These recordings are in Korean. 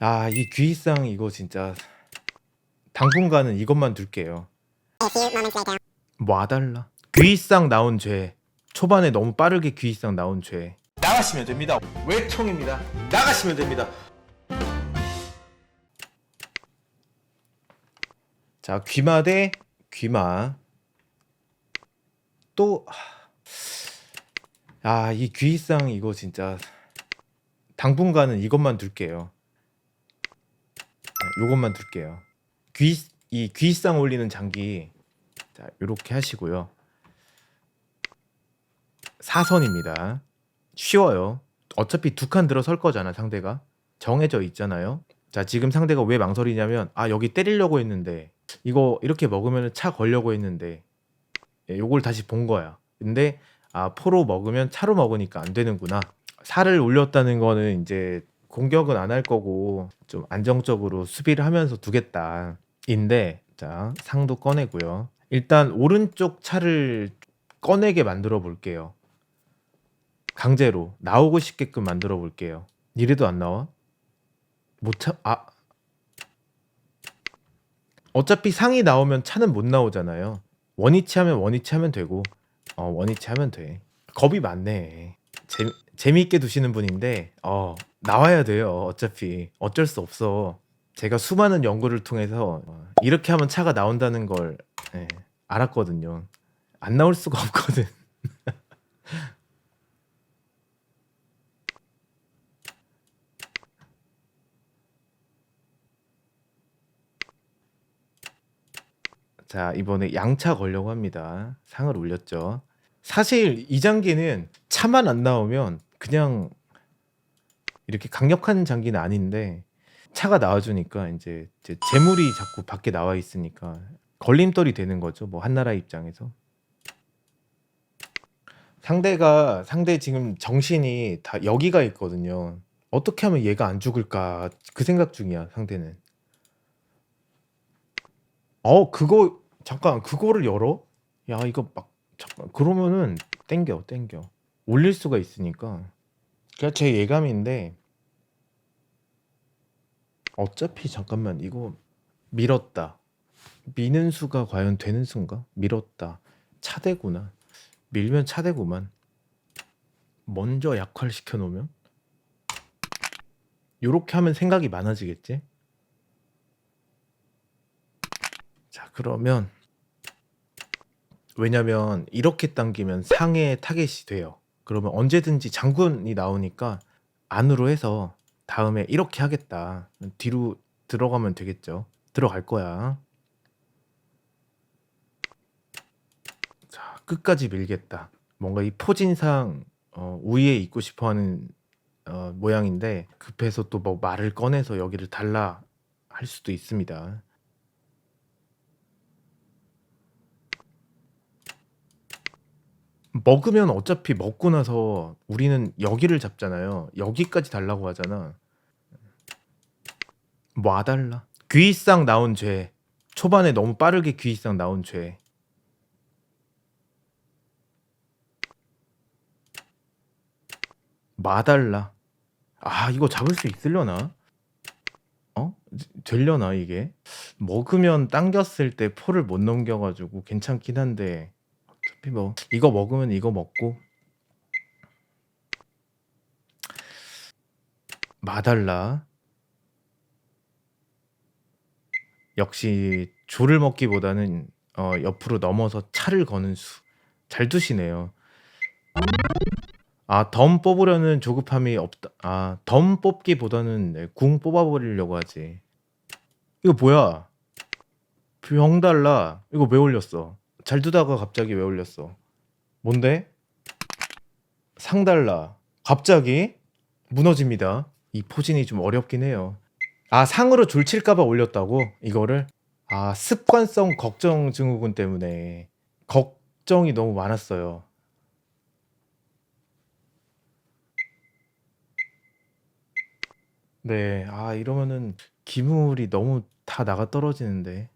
아, 이 귀상 이거 진짜 당분간은 이것만 둘게요. 뭐 와달라. 귀상 나온 죄. 초반에 너무 빠르게 귀상 나온 죄. 나가시면 됩니다. 외통입니다. 나가시면 됩니다. 자, 귀마 대 귀마. 또 아, 이 귀상 이거 진짜 당분간은 이것만 둘게요. 네, 요것만 둘게요. 귀, 이 귀상 올리는 장기 자, 요렇게 하시고요. 사선입니다. 쉬워요. 어차피 두 칸 들어설 거잖아, 상대가. 정해져 있잖아요. 자, 지금 상대가 왜 망설이냐면 아, 여기 때리려고 했는데 이거 이렇게 먹으면 차 걸려고 했는데 예, 요걸 다시 본 거야. 근데 아, 포로 먹으면 차로 먹으니까 안 되는구나. 살을 올렸다는 거는 이제 공격은 안 할 거고 좀 안정적으로 수비를 하면서 두겠다. 인데 자, 상도 꺼내고요. 일단 오른쪽 차를 꺼내게 만들어 볼게요. 강제로 나오고 싶게끔 만들어 볼게요. 이래도 안 나와? 못 차, 아. 어차피 상이 나오면 차는 못 나오잖아요. 원위치 하면 원위치 하면 되고, 어, 원위치 하면 돼. 겁이 많네. 재, 재미있게 두시는 분인데, 어, 나와야 돼요. 어차피. 어쩔 수 없어. 제가 수많은 연구를 통해서 어, 이렇게 하면 차가 나온다는 걸 예, 알았거든요. 안 나올 수가 없거든. 자, 이번에 양차 걸려고 합니다. 상을 올렸죠. 사실 이 장기는 차만 안 나오면 그냥 이렇게 강력한 장기는 아닌데 차가 나와주니까 이제 재물이 자꾸 밖에 나와 있으니까 걸림돌이 되는 거죠. 뭐 한나라 입장에서. 상대가 상대 지금 정신이 다 여기가 있거든요. 어떻게 하면 얘가 안 죽을까 그 생각 중이야 상대는. 어 그거 잠깐 그거를 열어? 야 이거 막 그러면은 땡겨 땡겨. 올릴 수가 있으니까. 그냥 제 예감인데 어차피 잠깐만 이거 밀었다. 미는 수가 과연 되는 수인가? 밀었다. 차대구나. 밀면 차대구만. 먼저 약화시켜 놓으면? 요렇게 하면 생각이 많아지겠지? 자 그러면 왜냐면 이렇게 당기면 상해 타겟이 돼요. 그러면 언제든지 장군이 나오니까 안으로 해서 다음에 이렇게 하겠다. 뒤로 들어가면 되겠죠. 들어갈 거야. 자, 끝까지 밀겠다. 뭔가 이 포진상 어, 우위에 있고 싶어하는 어, 모양인데 급해서 또 뭐 말을 꺼내서 여기를 달라 할 수도 있습니다. 먹으면 어차피 먹고 나서 우리는 여기를 잡잖아요. 여기까지 달라고 하잖아. 뭐 와달라. 귀상 나온 죄. 초반에 너무 빠르게 귀상 나온 죄. 마달라. 아, 이거 잡을 수 있으려나? 어? 되려나, 이게? 먹으면 당겼을 때 포를 못 넘겨가지고 괜찮긴 한데, 어차피 뭐, 이거 먹으면 이거 먹고, 마달라. 역시 조를 먹기보다는 어, 옆으로 넘어서 차를 거는 수. 잘 두시네요. 아, 덤 뽑으려는 조급함이 없다. 아, 덤 뽑기보다는 네, 궁 뽑아버리려고 하지. 이거 뭐야? 병 달라. 이거 왜 올렸어? 잘 두다가 갑자기 왜 올렸어? 뭔데? 상 달라. 갑자기 무너집니다. 이 포진이 좀 어렵긴 해요. 아, 상으로 졸칠까봐 올렸다고? 이거를? 아, 습관성 걱정 증후군 때문에 걱정이 너무 많았어요. 네. 아, 이러면은 기물이 너무 다 나가 떨어지는데.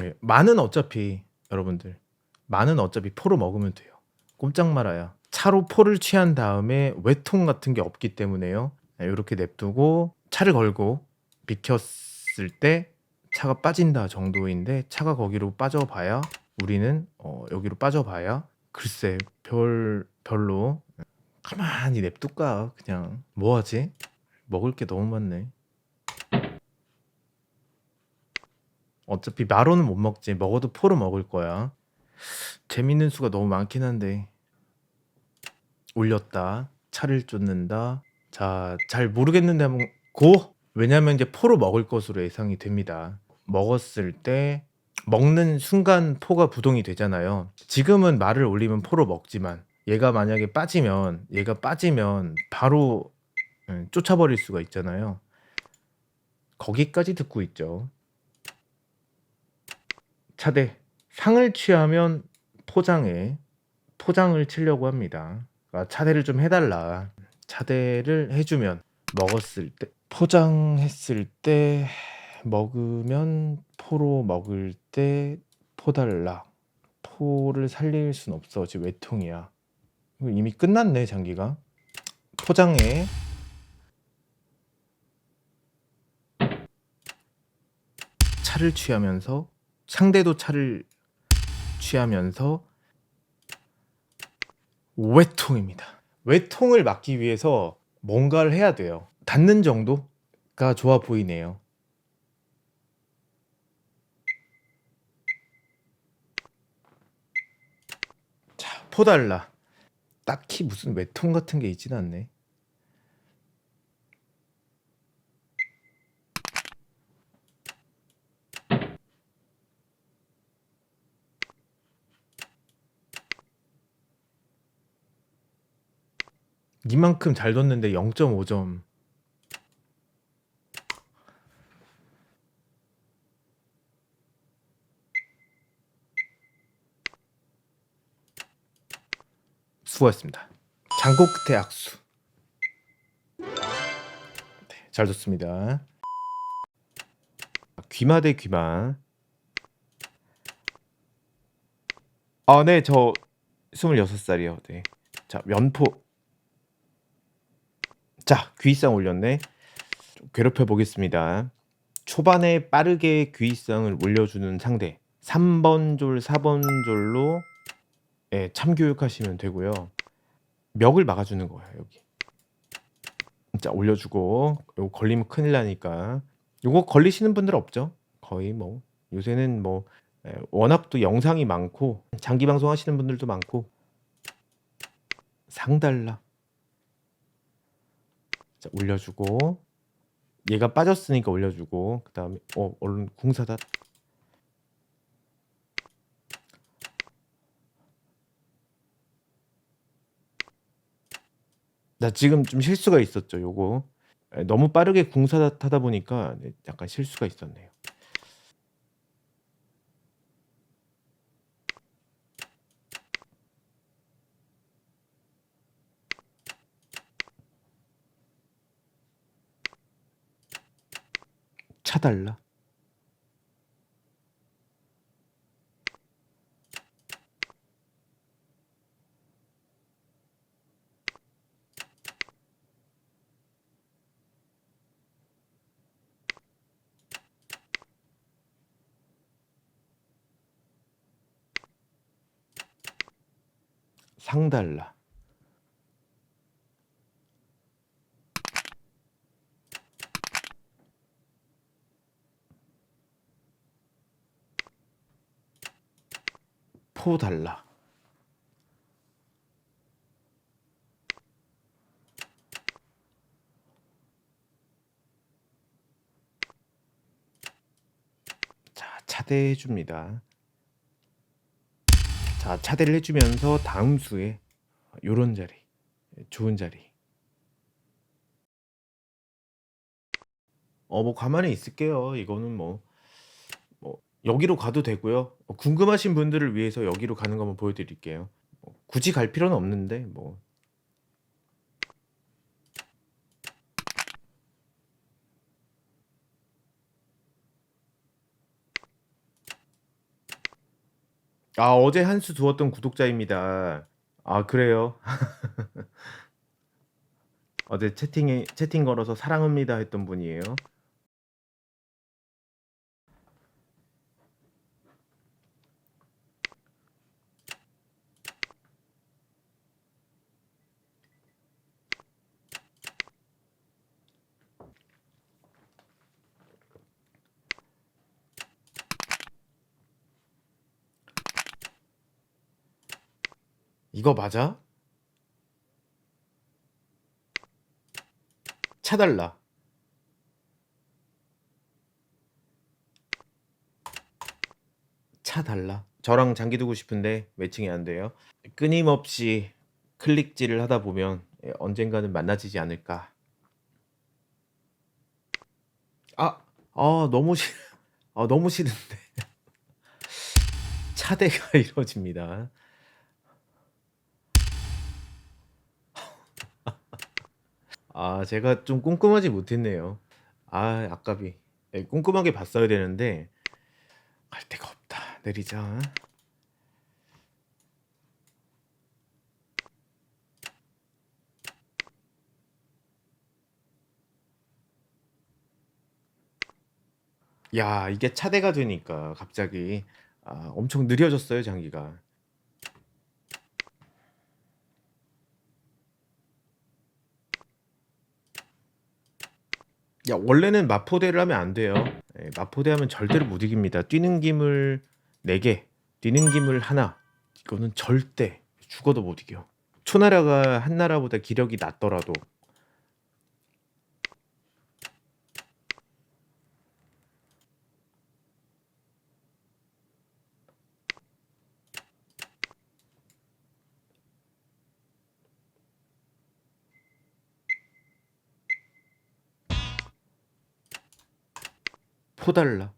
네. 마는 어차피 여러분들 마는 어차피 포로 먹으면 돼요. 꼼짝 말아야. 차로 포를 취한 다음에 외통 같은 게 없기 때문에요. 요렇게 냅두고 차를 걸고 비켰을 때 차가 빠진다 정도인데 차가 거기로 빠져봐야 우리는 어 여기로 빠져봐야 글쎄 별 별로 가만히 냅둘까 그냥 뭐 하지? 먹을 게 너무 많네. 어차피 마로는 못 먹지. 먹어도 포로 먹을 거야. 재밌는 수가 너무 많긴 한데. 올렸다. 차를 쫓는다. 자, 잘 모르겠는데 한번 고! 왜냐면 이제 포로 먹을 것으로 예상이 됩니다. 먹었을 때 먹는 순간 포가 부동이 되잖아요. 지금은 말을 올리면 포로 먹지만 얘가 만약에 빠지면 얘가 빠지면 바로 음, 쫓아버릴 수가 있잖아요. 거기까지 듣고 있죠. 차대 상을 취하면 포장에 포장을 치려고 합니다. 그러니까 차대를 좀 해달라. 차대를 해주면 먹었을 때 포장했을 때 먹으면 포로 먹을 때 포달라. 포를 살릴 순 없어. 지금 외통이야. 이미 끝났네 장기가. 포장에 차를 취하면서 상대도 차를 취하면서 외통입니다. 외통을 막기 위해서 뭔가를 해야 돼요. 닿는 정도가 좋아 보이네요. 자, 포달라. 딱히 무슨 외통 같은 게 있진 않네. 이만큼 잘 뒀는데 0.5점. 수고했습니다. 장고 끝에 악수. 네, 잘 뒀습니다. 귀마 대 귀마. 아, 네, 저 26살이요. 네. 자, 면포. 자, 귀성 올렸네. 좀 괴롭혀 보겠습니다. 초반에 빠르게 귀성을 올려주는 상대. 3번 졸, 4번 졸로 예, 참교육하시면 되고요. 멱을 막아주는 거예요, 여기. 자, 올려주고 요거 걸리면 큰일 나니까. 요거 걸리시는 분들 없죠? 거의 뭐 요새는 뭐 예, 워낙 또 영상이 많고 장기 방송 하시는 분들도 많고 상달라. 자, 올려주고. 얘가 빠졌으니까 올려주고. 그 다음에 어 얼른 궁사다. 나 지금 좀 실수가 있었죠 요거. 에, 너무 빠르게 궁사다 타다 보니까 네, 약간 실수가 있었네요 차달라. 상달라 포 달라. 자 차대 해 줍니다. 자 차대를 해주면서 다음 수에 요런 자리 좋은 자리. 어 뭐 가만히 있을게요. 이거는 뭐뭐 여기로 가도 되고요 어, 궁금하신 분들을 위해서 여기로 가는 거 한번 보여드릴게요 뭐 굳이 갈 필요는 없는데 뭐 아, 어제 한 수 두었던 구독자입니다. 아, 그래요? 어제 채팅에 채팅 걸어서 사랑합니다 했던 분이에요. 이거 맞아? 차달라. 차 달라. 저랑 장기 두고 싶은데 매칭이 안 돼요. 끊임없이 클릭질을 하다 보면 예, 언젠가는 만나지지 않을까. 아, 아 너무 싫, 아 너무 싫은데 차대가 이루어집니다. 아 제가 좀 꼼꼼하지 못했네요. 아 아깝이. 예, 꼼꼼하게 봤어야 되는데 갈 데가 없다. 내리자. 야 이게 차대가 되니까 갑자기 아, 엄청 느려졌어요 장기가. 야 원래는 마포대를 하면 안 돼요. 예, 마포대 하면 절대로 못 이깁니다. 뛰는 김을 4개, 뛰는 김을 하나. 이거는 절대 죽어도 못 이겨. 초나라가 한나라보다 기력이 낮더라도 포달라.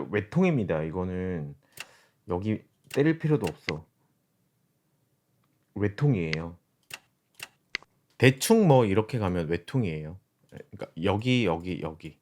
외통입니다. 이거는 여기 때릴 필요도 없어. 외통이에요. 대충 뭐 이렇게 가면 외통이에요. 그러니까 여기 여기 여기.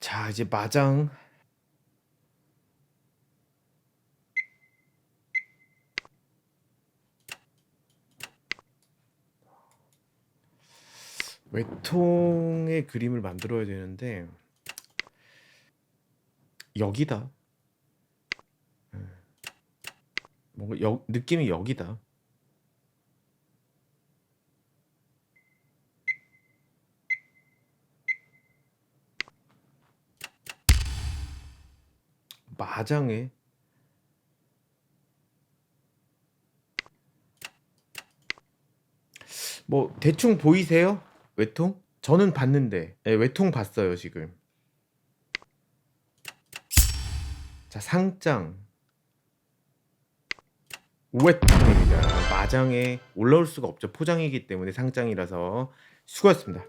자, 이제 마장 외통의 그림을 만들어야 되는데 여기다. 음. 뭔가 여, 느낌이 여기다. 마장에. 뭐 대충 보이세요? 외통? 저는 봤는데. 예, 외통 봤어요 지금. 자 상장. 우회통입니다. 마장에 올라올 수가 없죠. 포장이기 때문에 상장이라서. 수고하셨습니다